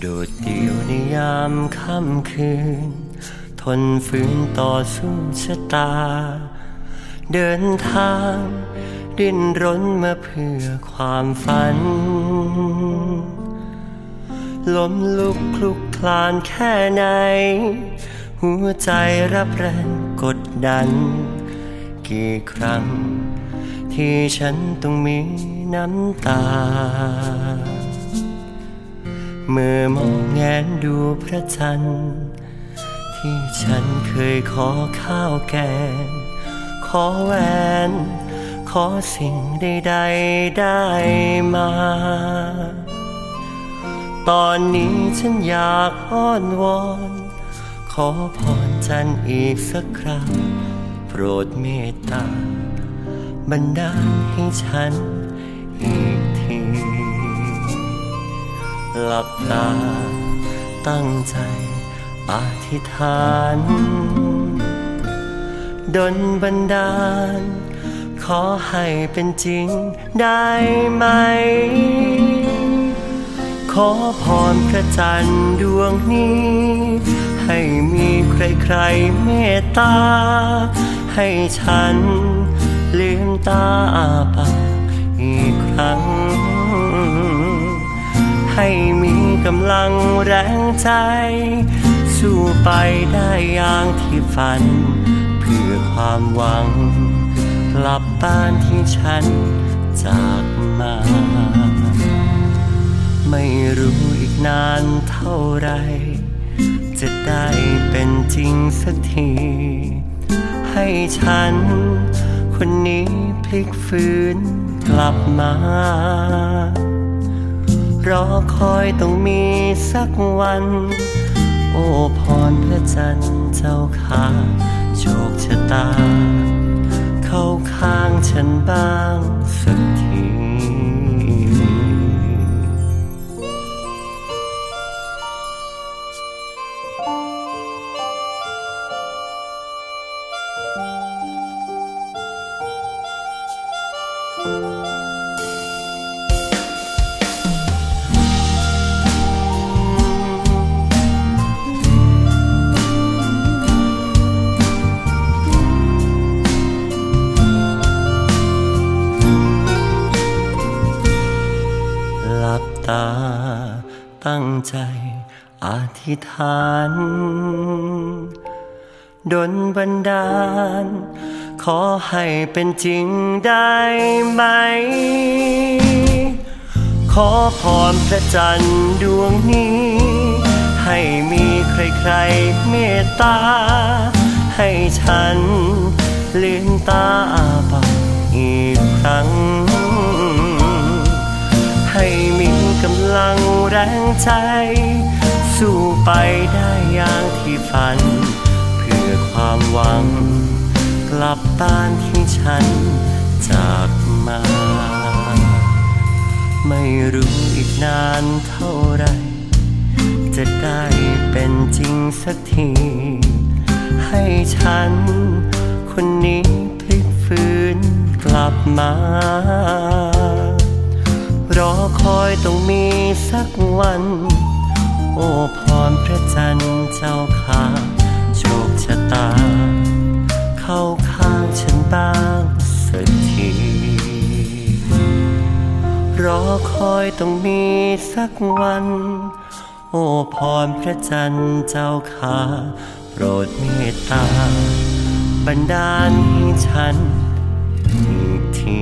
โดดเดี่ยวในยามค่ำคืน ทนฝืนต่อสู้ชะตา เดินทาง ดิ้นรนมาเพื่อความฝัน ล้มลุกคลุกคลานแค่ไหน หัวใจรับแรงกดดัน กี่ครั้ง ที่ฉันต้องมีน้ำตา เมื่อมองแงนดูพระจันทร์ที่ฉันเคยขอข้าวแกง ขอแหวน ขอสิ่งใดๆได้มา ตอนนี้ฉันอยากอ้อนวอน ขอพรจันทร์อีกสักครั้ง โปรดเมตตา บันดาลให้ฉันอีก หลับตา ตั้งใจอธิษฐานดนบันดาล ขอให้เป็นจริงได้ไหม ขอพรพระจันทร์ดวงนี้ ให้มีใครๆเมตตา ให้ฉันลืมตาอาปากอีกครั้ง กำลังแรงใจ สู้ไปได้อย่างที่ฝัน เพื่อความหวัง กลับบ้านที่ฉันจากมา ไม่รู้อีกนานเท่าไร จะได้เป็นจริงสักที ให้ฉัน คนนี้พลิกฟื้นกลับมา รอคอยต้องมีสักวัน โอ้พรพระจันทร์เจ้าข้าโชคชะตา เข้าข้างฉันบ้างสักที ตา ตั้งใจอธิษฐานดนบันดาล ขอให้เป็นจริงได้ไหม ขอพรพระจันทร์ดวงนี้ ให้มีใครๆเมตตา ให้ฉันลืมตา รงใจ สู้ไปได้อย่างที่ฝัน เพื่อความหวัง กลับบ้านที่ฉันจากมา ไม่รู้อีกนานเท่าไร จะได้เป็นจริงสักที ให้ฉัน คนนี้พลิกฟื้นกลับมารอคอยต้องมี สักวัน โอ้พรพระจันทร์เจ้าข้าโชคชะตา เข้าข้างฉันบ้างสักทีรอคอยต้องมีสักวัน โอ้พรพระจันทร์เจ้าข้าโปรดเมตตา บันดาลให้ฉันอีกที